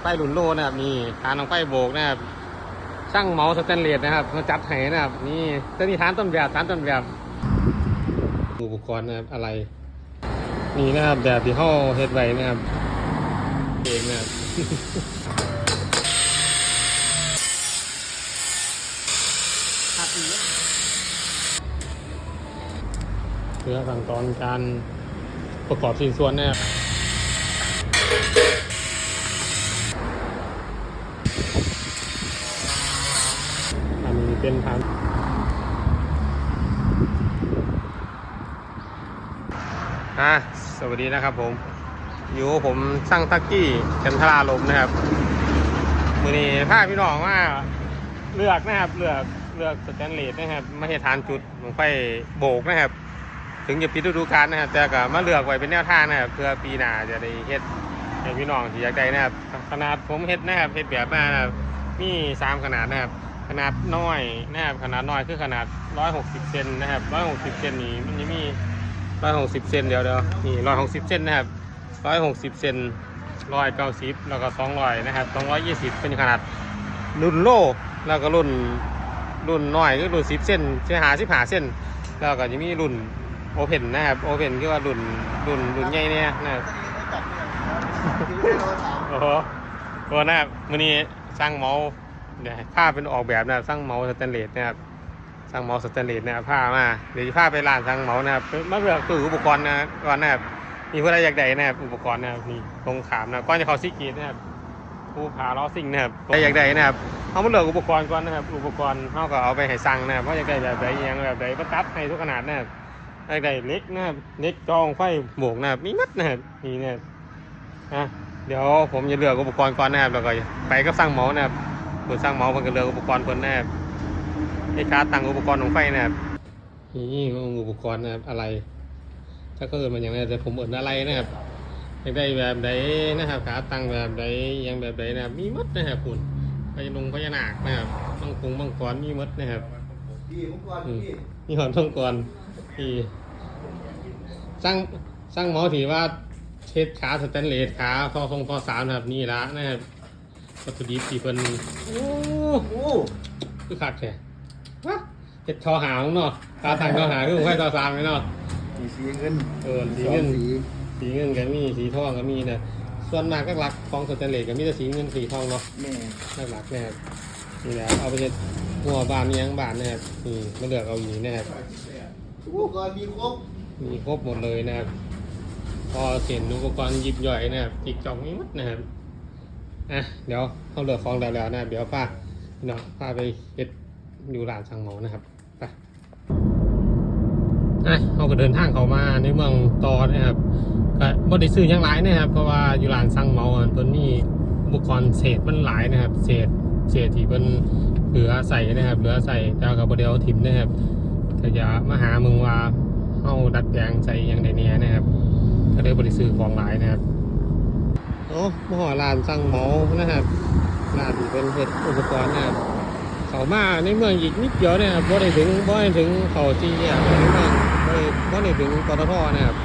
ไฟหลุนโลนะครับนี่ฐานของไฟโบกนะครับช่างเมาสแตนเลสนะครับมาจัดให้นะครับนี่ตัวนี้ฐานต้นแบบฐานต้นแบบอุปกรณ์นะครับอะไร นี่นะครับแบบที่ห้อเฮ็ดไว้นะครับเองนะครับเพื่อขั้นตอนการประกอบชิ้นส่วนนะครับ อันนี้เป็นทางอะสวัสดีนะครับผม อยู่ผมช่างทักกี้กันทราลมนะครับมือนี้พาพี่น้องว่าเลือกนะครับเลือกเลือกสแตนเลสนะครับมาให้ทานจุดลงไฟโบกนะครับ ถึงจะปิดฤดูกาลนะครับแต่ก็มาเลือกไว้เป็นแนวทางนะครับเพื่อปีหน้าจะได้เฮ็ดให้พี่น้องที่อยากได้นะครับ ขนาดผมเฮ็ดนะครับเฮ็ดแบบมานะครับมีสามขนาดนะครับ ขนาดน้อยนะครับขนาดน้อยคือขนาด160เซนนะครับ160เซนนี่มันจะมี160เซนเดียวเดียวนี่160เซนนะครับ160เซน190แล้วก็200นะครับ220เป็นขนาดรุ่นโลแล้วก็รุ่นรุ่นน้อยก็รุ่น10เซนใช้หา15เซนแล้วก็จะมีรุ่นโอเพนนะครับโอเพนคือว่ารุ่นรุ่นรุ่นใหญ่เนี่ยนะครับโอ้ โหโอ้นะครันนี้สร้างเมาส์เนี่ยผ้าเป็นออกแบบนะครับสร้างเมาส์สแตนเลสนะครับสร้างเมาส์สแตนเลสนะครับผ้ามาเดี๋ยวผ้าไปร้านสร้างเมาส์นะครับมาเลือกตู้อุปกรณ์นะก่อนนะครับมีผู้ใดอยากได้นะครับอุปกรณ์นะครับนี่ตรงขามนะก่อนจะเขาซิกเกตนะครับผู้พาล้อซิ่งนะครับใครอยากได้นะครับเขามาเลือกอุปกรณ์ก่อนนะครับ อุปกรณ์เขาก็เอาไปให้สั่งนะครับว่าอยากได้แบบไหนยังแบบไหนประตัดให้ทุกขนาดนะครับอยากได้เล็กนะครับเล็กจองไฟโบกนะครับมีมัดนะครับนี่นะครับอะ เดี๋ยวผมจะเลือกอุปกรณ์ก่อนนะครับแล้วก็ไปกับสร้างเมาส์นะครับคนสร้างเมาส์เพิ่นก็เลือกอุปกรณ์เพิ่นนะครับให้ค้าตั้งอุปกรณ์ของไฟนะครับนี่อุปกรณ์นะครับอะไร ถ้าก็เอินมันอย่างไรแต่ผมเอินอะไรนะครับอยากได้แบบใดนะครับขาตั้งแบบใดอยังแบบใดนะครับมีหมดนะครับคุณพญานุงพญานาคนะครับบางคงบางกรมีหมดนะครับพี่ผมก่อนพี่มีหอนต้องก่อนที่สร้างสร้างหมอถือว่า เช็ดขาสแตนเลสขาข้อคงข้อสามนะครับนี่ละนะครับวัตถุดิบที่เป็นโอ้โอ้คือขัดแท้วะเช็ดทอหางเนาะขาทางทอหางคือผมไฟทอสามเลยเนาะสีสีเงินเออสีสอเงิงนสีสีเงินก็มีสีทองก็มีนะส่วนมากก็หลักของสแตนเลสก็มีแต่สีเงินสีทองเนาะแม่หลักๆนะครับนี่แหละเอาไปเช็ดหัวบานเลี้ยงบานนะครับนี่มาเลือกเอาอยู่นี่นะครับอุปกรณ์มีครบมีครบหมดเลยนะครับ พอเห็นอุปกรณ์หยิบย่อยนะครับจิกจอกไม่หมดนะครับอะเดี๋ยวเขาเลือกของแล้วแล้วนะเดี๋ยวพาพี่น้องพาไปเฮ็ดอยู่ร้านช่างหมอนะครับไปอะเขาก็เดินทางเข้ามาในเมืองตอนะครับก็บ่ได้ซื้อยังหลายนะครับเพราะว่าอยู่ร้านช่างหมออะเพิ่นมีอุปกรณ์เศษมันหลายนะครับ เศษเศษที่เพิ่นเหลือใส่นะครับ เหลือใส่แต่ก็บ่ได้เอาถิ่มนะครับถ้าจะมาหาเมึงว่าเฮาดัดแปลงใส่อยังไดเนี่ยนะครับ ก็เลยบริซื้อของหลายนะครับโอ้มหอร้านสั่งเหมานะครับร้านเป็นเฮ็ดอุปกรณ์นะครับเขามาในเมืองอีกนิดเดียวนะครับบ่ได้ถึงบ่ได้ถึงเขาที่แยในเมืองบ่ได้บ่ได้ถึงปตทนะครับ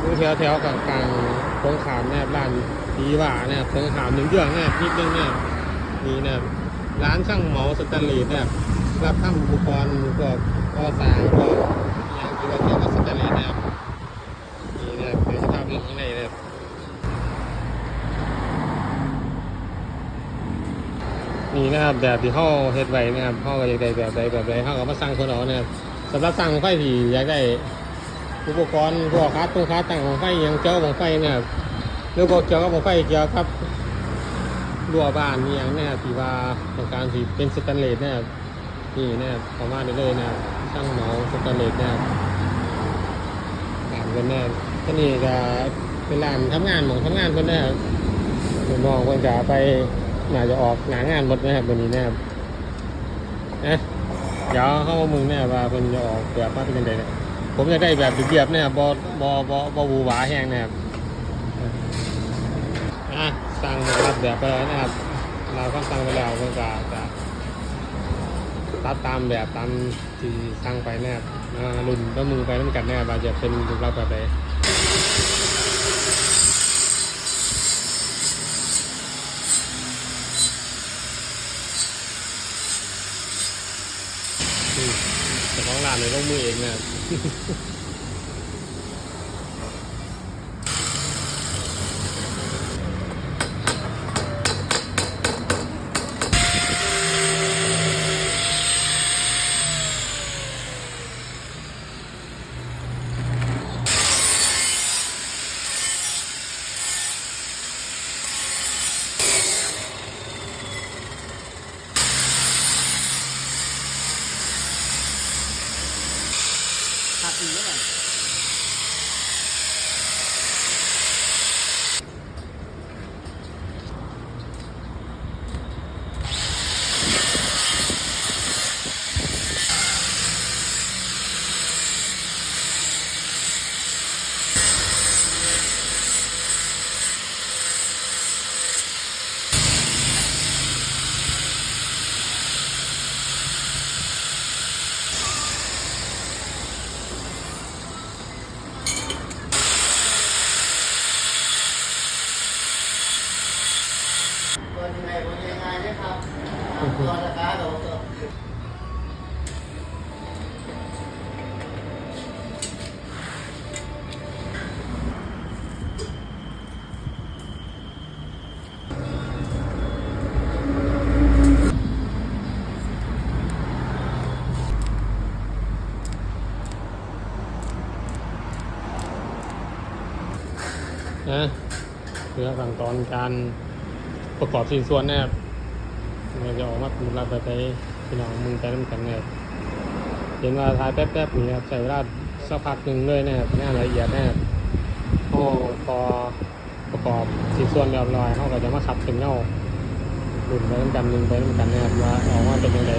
อยู่แถวแถวๆกลางกลางๆตรงขามนะครับร้านดีว่านะครับตรงขามหนึ่งเรื่องนะครับนิดนึงเนะครับนี่นะครับร้านช่างเหมาสแตนเลสนะครับรับทำอุปกรณ์พวกก่อสร้างพวกอย่างที่ว่าเกี่ยวกับสแตนเลสนะครับนี่นะครับเดี๋ยวจะพาไปดูข้างในนะครับ นี่นะครับแบบที่เขาเฮ็ดไว้นะครับเขาก็อยากได้แบบใดแบบใดเขาก็มาสั่งคนเอานะครับสำหรับสั่งไฟที่อยากได้อุปกรณ์พวกคาตรงคาตั้งของไฟยังเจ้าของไฟนะครับหรือพวกเกี่ยวกับของไฟเกี่ยวกับรั้วบ้านอหย่างนะครับที่ว่าต้องการที่เป็นสแตนเลสนะครับนี่นะครับเขอมาได้เลยนะครับช่างเหมาสแตนเลสนะครับร้านคนนะที่นี่จะเป็นร้านทำงานของทำงานคนนะครับผมมองคนจะไป น่าจะออกหนางานหมดนะครับวันนี้นะครับนะเดี๋ยวเข้ามามึงเนี่ยว่าคนจะออกแบบมาเป็นยังไงเนี่ยผมจะได้แบบเรียบๆนะครับบอบอบอบอบูหวาแห้งนะครับอะสั่งรับแบบไปแล้วนะครับ เราก็สั่งไปแล้วคนจะจะตัดตามแบบตามที่สั่งไปแนะครับอ่รุ่นก็มือไปน้ำกันแน่บาจะเป็นรูปลักษณ์แบบใด ของร้าน เลยลงมือเองนะครับ ขาดสีแล้วกัน ตัวยังไงตัวยังไงเนี่ยครับตามตัวนะครับเดี๋ยวผมจะ นะเพื่อขั้นตอนการประกอบชิ้นส่วนนะครับเราจะออกมาเป็นรับไปไป พี่น้องมึงไปน้ำกันนะครับเห็นว่าทายแป๊บๆนี่ครับใส่เวลาสักพักหนึ่งเลยนะครับงานละเอียดนะครับโอ้พอประกอบชิ้นส่วนเรียบร้อยเขาก็จะมาขับเซ็นเงาดุนไปน้ำกันมึงไปน้ำกันนะครับว่าออกมาเป็นยังไง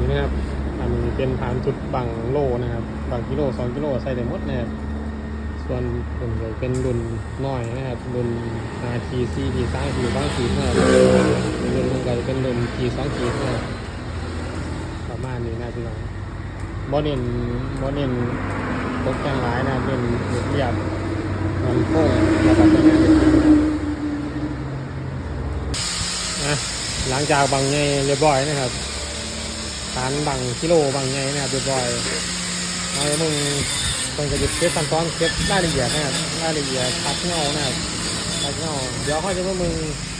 นี่นะครับ อันนี้เป็นฐานจุดบังโลนะครับ บังกิโล สองกิโลใส่ได้หมดนะครับส่วนรุ่นใหญ่เป็นรุ่นน้อยนะครับรุ่น RT C T สามขีดสองขีดนะครับรุ่นใหญ่เป็นรุ่น T สองขีดนะครับประมาณนี้นะพี่น้องบอเน้นบอเน้นตกแต่งหลายนะเป็นเรียบมันโค้งระดับเป็นงานเด็นะครับนะหลังจากบังใหญ่เรียบร้อยนะครับฐานบังกิโลบังไงนะครับเรียบร้อย ให้มึงคนจะหยุดเก็บขั้นตอนเก็บรายละเอียดนะครับรายละเอียดทัดเงานะครับทัดเงาเดี๋ยวค่อยจะว่ามึง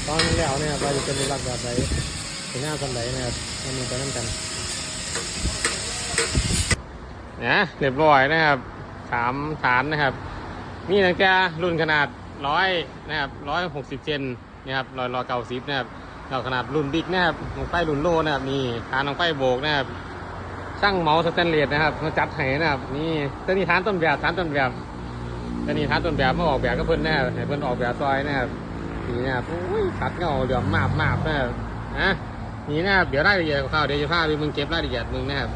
ตอนแล้วเนี่ยเราจะเป็นรูปลักษณ์แบบไหนเป็นหน้าคนไหนนะครับให้มึงไปนั่นกันนะเรียบร้อยนะครับสามฐานนะครับนี่ตั้งแต่รุ่นขนาดร้อยนะครับร้อยหกสิบเซนนะครับร้อยร้อยเก้าสิบนะครับเราขนาดรุ่นบิ๊กนะครับลงไฟรุ่นโลนะครับนี่ฐานลงไฟโบกนะครับ ช่างเมาส์สแตนเลสนะครับมาจัดให้นะครับนี่ตัวนี้ฐานต้นแบบฐานต้นแบบตัวนี้ฐานต้นแบบมาออกแบบก็เพิ่นนะครับให้เพิ่นออกแบบซอยนะครับนี่นะครับอุ้ยขัดเงาเหลือมมาบมาบนะครับนะนี่นะครับเดี๋ยวรายละเอียดของเขาเดี๋ยวจะพาไปมึงเก็บรายละเอียดมึงนะครับ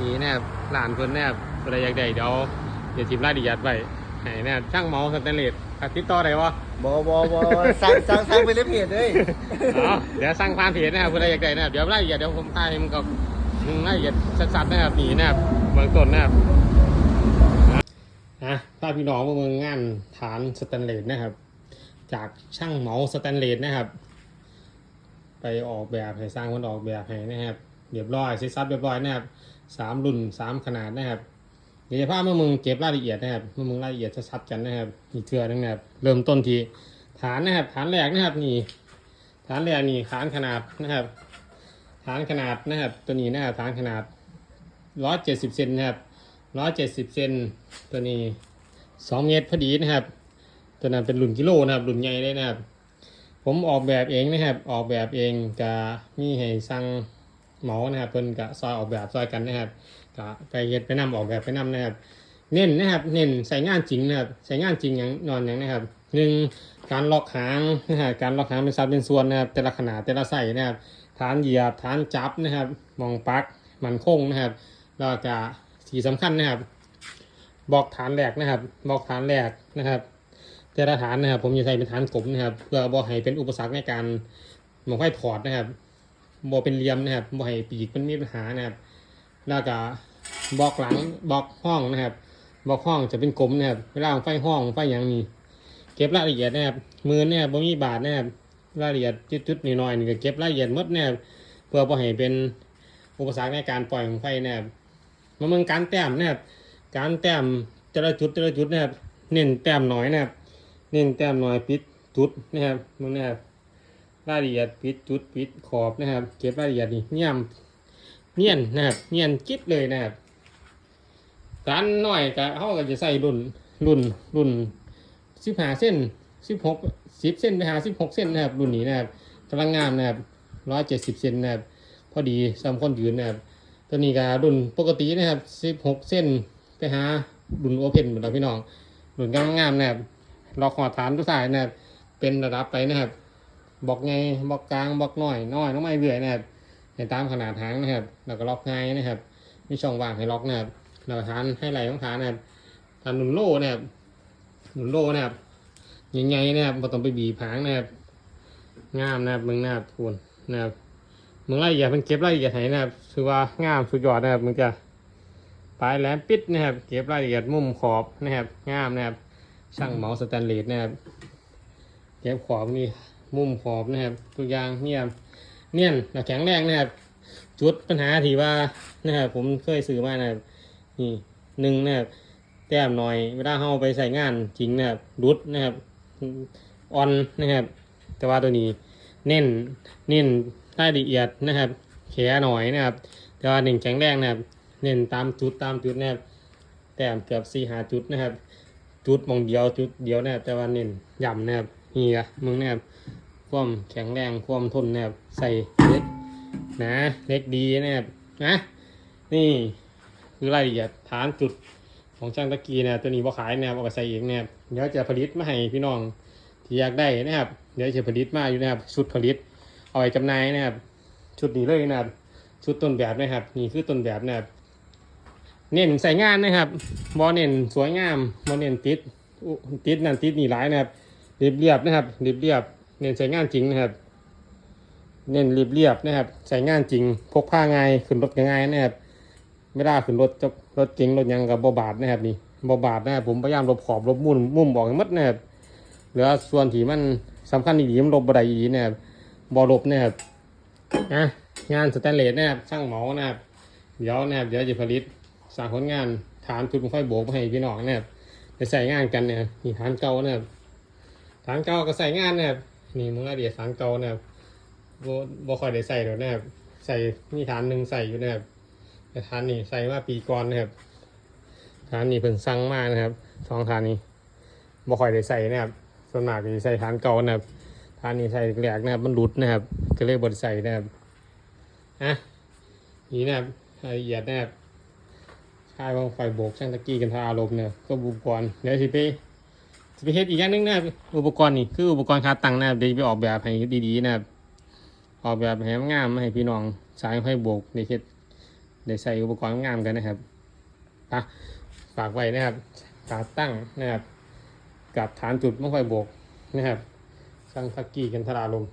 นี่นะครับหลานเพิ่นนะครับอะไรอยากได้เดี๋ยวเดี๋ยวทิมรายละเอียดไปให้นะครับช่างเมาส์สแตนเลสติดต่อได้วะบอบอบอสั่งสั่งสั่งไปเลยเพจเลยอ๋อเดี๋ยวสร้างผ่านเพจนะครับเพื่ออะไรอยากได้นะครับเดี๋ยวรายละเอียดเดี๋ยวผมพาให้มันกับ มึงรายละเอียดชัดๆนะครับนี่นะครับเบื้องต้นนะครับนะถ้าพี่น้องเมืองงานฐานสแตนเลสนะครับ จากช่างเหมาสแตนเลสนะครับ ไปออกแบบให้สร้างคนออกแบบให้นะครับเรียบร้อยเซ็ตซับเรียบร้อยนะครับสามรุ่นสามขนาดนะครับเดี๋ยวจะพาเมื่อมึงเก็บรายละเอียดนะครับเมื่อมึงรายละเอียดชัดๆกันนะครับอีกเทือนึงนะครับเริ่มต้นทีฐานนะครับฐานแรกนะครับนี่ฐานแรกนี่ฐานขนาดนะครับ ฐานขนาดนะครับ ตัวนี้นะครับฐานขนาดร้อยเจ็ดสิบเซนนะครับร้อยเจ็ดสิบเซนตัวนี้สองเมตรพอดีนะครับ ตัวนั้นเป็นรุ่นกิโลนะครับรุ่นใหญ่เลยนะครับ ผมออกแบบเองนะครับ ออกแบบเองจะมีให้สั่งหมานะครับเพิ่นกะซอยออกแบบซอยกันนะครับกะไปเฮ็ดไปนำออกแบบไปนำนะครับ เน้นนะครับ เน้นใส่งานจริงนะครับใส่งานจริงอย่างนอนอย่างนะครับหนึ่งการล็อกหางนะฮะการล็อกหางเป็นสัดเป็นส่วนนะครับ แต่ละขนาดแต่ละไส้นะครับ ฐานเหยียบฐานจับนะครับมองปักมันคงนะครับแล้วก็สีสำคัญนะครับบอกฐานแรกนะครับ บอกฐานแรกนะครับ แต่ละฐานนะครับ ผมจะใส่เป็นฐานกลมนะครับ เพื่อบ่ให้เป็นอุปสรรคในการมองไฟถอดนะครับบ่เป็นเหลี่ยมนะครับบ่ให้ปีกมันมีปัญหานะครับ แล้วก็บอกหลังบอกห้องนะครับ บอกห้องจะเป็นกลมนะครับเวลาไฟห้องไฟอย่างนี้เก็บรายละเอียดนะครับมือเนี่ยบ่มีบาดนะครับ รายละเอียดจุดๆน้อยๆนี่ก็เก็บรายละเอียดหมดเนะครับเพื่อบ่ให้เป็นอุปสรรคในการปล่อยของไฟนะครับมาเมืองการแต้มนะครับการแต้มแต่ละจุดแต่ละจุดนะครับเน้นแต้มน้อยนะครับเน้นแต้มน้อยปิดจุดนะครับมึงนะครับรายละเอียดปิดจุดปิดขอบนะครับ เก็บรายละเอียดนี่เนี่ยมเนียนนะครับเนียนกิ๊บเลยนะครับการน้อยก็เขาก็จะใส่รุ่นรุ่นรุ่นสิบห้าเส้น สิบหกสิบเส้นไปหาสิบหกเส้นนะครับรุ่นนี้นะครับกำลังงามนะครับร้อยเจ็ดสิบเซนนะครับพอดีสำหรับคนยืนนะครับตัวนี้ก็รุ่นปกตินะครับสิบหกเส้นไปหารุ่นโอเพนเหมือนเราพี่น้องรุ่นกำลังงามนะครับล็อกหัวฐานทุกสายนะครับเป็นระดับไปนะครับบอกไงบอกกลางบอกน้อยน้อยน้องไม่เบื่อยนะครับในตามขนาดหางนะครับ แล้วก็ล็อกง่ายนะครับมีช่องว่างให้ล็อกนะครับแล้วฐานให้ไหลของฐานนะครับฐานหนุนโล่นะครับหนุนโล่นะครับ ยังไงนะครับไม่ต้องไปบีบหางนะครับงามนะครับมึงนะครับคุณนะครับมึงไล่อย่าเป็นเก็บไล่อย่าไหนนะครับถือว่างามสุดยอดนะครับมึงจะปลายแหลมปิดนะครับ เก็บรายละเอียดมุมขอบนะครับงามนะครับ ช่างเหมาสแตนเลสนะครับ เก็บขอบนี่มุมขอบนะครับทุกอย่างเนียเนียนและแข็งแรงนะครับ จุดปัญหาที่ว่านะครับผมเคยซื้อมานะครับนี่หนึ่งนะครับแต้มหน่อยเวลาเราไปใส่งานจริงนะครับรุดนะครับ ออนนะครับ แต่ว่าตัวนี้เน้นเน้นรายละเอียดนะครับแขหน่อยนะครับ แต่ว่าหนึ่งแข็งแรงนะครับ เน้นตามจุดตามจุดนะครับแต้มเกือบสี่หาจุดนะครับ จุดมองเดียวจุดเดียวนะครับแต่ว่าเน้นย่ำนะครับนี่อะมึงนะครับความแข็งแรงความทนนะครับใส่เล็กนะเล็กดีนะครับนะนี่คือรายละเอียดฐานจุดของช่างตะกี้นะตัวนี้บ่ขายนะครับเอาไปใส่เองนะครับ เดี๋ยวจะผลิตมาให้พี่น้องที่อยากได้นะครับ เดี๋ยวจะผลิตมาอยู่นะครับชุดผลิต เอาไว้จำหน่ายนะครับ ชุดนี้เลยนะครับ ชุดต้นแบบนะครับ นี่คือต้นแบบนะครับ เน้นใส่งานนะครับบอเน้นสวยงามบอเน้นติดติดนั่นติดนี่หลายนะครับเรียบเรียบๆนะครับเรียบเรียบๆเน้นใส่งานจริงนะครับ เน้นเรียบเรียบๆนะครับ ใส่งานจริง พกพาง่ายขึ้นรถง่ายนะครับไม่ได้ขึ้นรถจรถจริงรถยังกับบาบาดนะครับนี่ บาบาดแนะครับผมพยายามลบขอบลบมุมมุมบอกให้หมดนะครับเหลือส่วนที่มันสำคัญอีกมันลบบ่ได้อีกนะครับบอลบแนะครับนะงานสแตนเลสแนะครับช่างหมานะครับเดี๋ยวแนะครับเดี๋ยวจะผลิตสร้างผลงานฐานจุดค่อยโบกมาให้พี่น้องแนะครับไปใส่งานกันเนี่ยนี่ฐานเก่าแนะครับฐานเก่าก็ใส่งานแนะครับนี่มึงละเดียดฐานเก่าแนะครับบ่บ่ค่อยได้ใส่หรอกนะครับใส่มีฐานหนึ่งใส่อยู่นบแต่ฐานนี่ใส่มาปีก่อนนะครับ ฐานนี่เพิ่งสั่งมานะครับสองฐานนี้บ่ค่อยได้ใส่นะครับส่วนมากจะใส่ฐานเก่านะครับฐานนี้ใส่แหลกนะครับ มันหลุดนะครับ ก็เลยบไดใส่นะครับอะนี่นะครับรายละเอียดนะครับค่ายว่าไฟโบกช่างตะกี้กันทาอารมณ์เนี่ยก็อุปกรณ์เดี๋ยวสิไปสิไปเฮ็ดอีกอย่างหนึงนะครับอุปกรณ์นี่คืออุปกรณ์คาตังนะครับเดี๋ยวไปออกแบบให้ดีๆนะครับออกแบบให้มันงามให้พี่น้องสายไฟโบกได้เฮ็ดได้ใส่อุปกรณ์งามกันนะครับปะ ฝากไว้นะครับขาตั้งนะครับกับฐานจุดไม่ค่อยบวกนะครับสร้างตะกี้กันทาอาลม